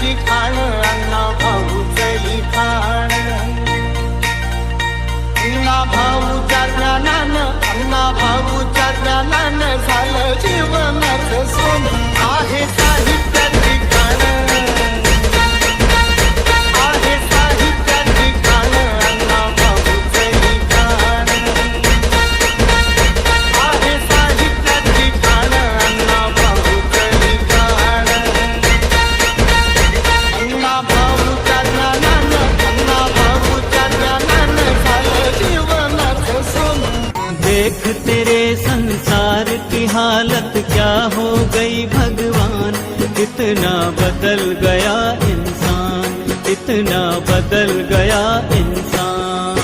Arctic Island. संसार की हालत क्या हो गई भगवान? इतना बदल गया इंसान, इतना बदल गया इंसान।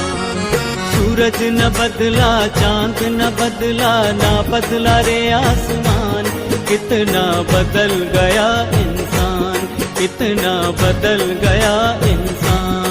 सूरज न बदला, चाँद न बदला, ना बदला रे आसमान। कितना बदल गया इंसान कितना बदल गया इंसान।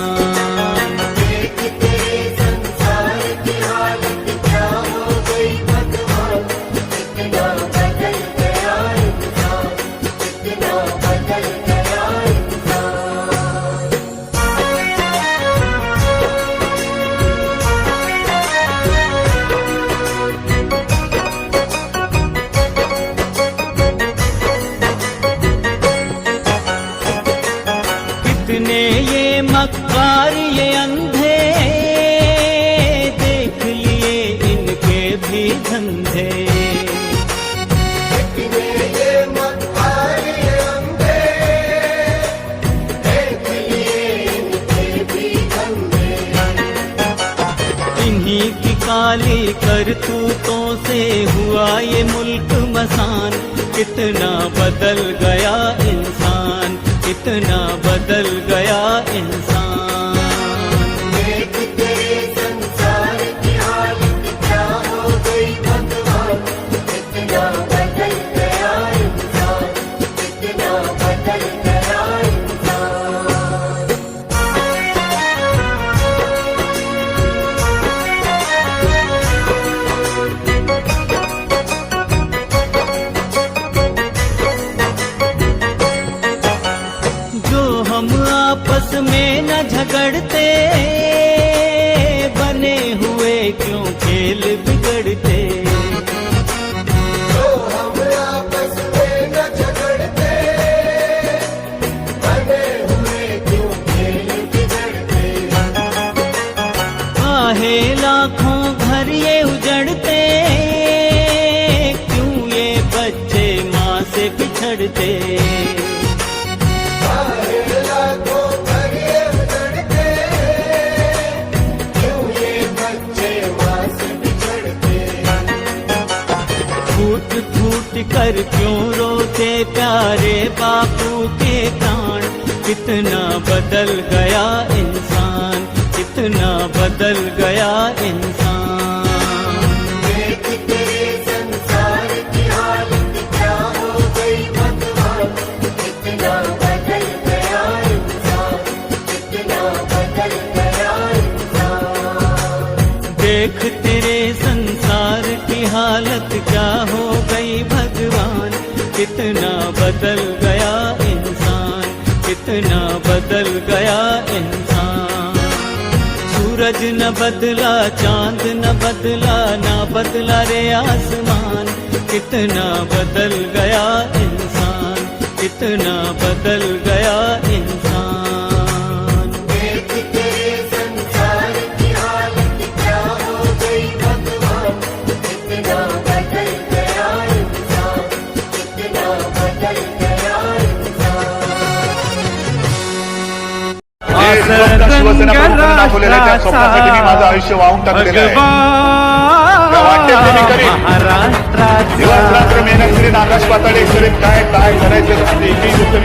ये अंधे देख लिए इनके भी धंधे। इन्हीं की काली करतूतों से हुआ ये मुल्क मसान। कितना बदल गया इंसान कितना बदल गया इंसान। आपस में न झगड़ते बिछड़ते फूट फूट कर क्यों रोते प्यारे बापू के प्राण? कितना बदल गया इंसान, कितना बदल गया इंसान। देख तेरे संसार की हालत क्या हो गई भगवान। कितना बदल गया इंसान, कितना बदल गया इंसान। सूरज न बदला, चाँद न बदला, ना बदला रे आसमान। कितना बदल गया इंसान, कितना बदल गया इंसान। माझं आयुष्य वाहून टाकलेलं आहे. दिवस रात्र मेहनत करीन आकाश पाताळे करीन काय काय करायचं एकही गोष्ट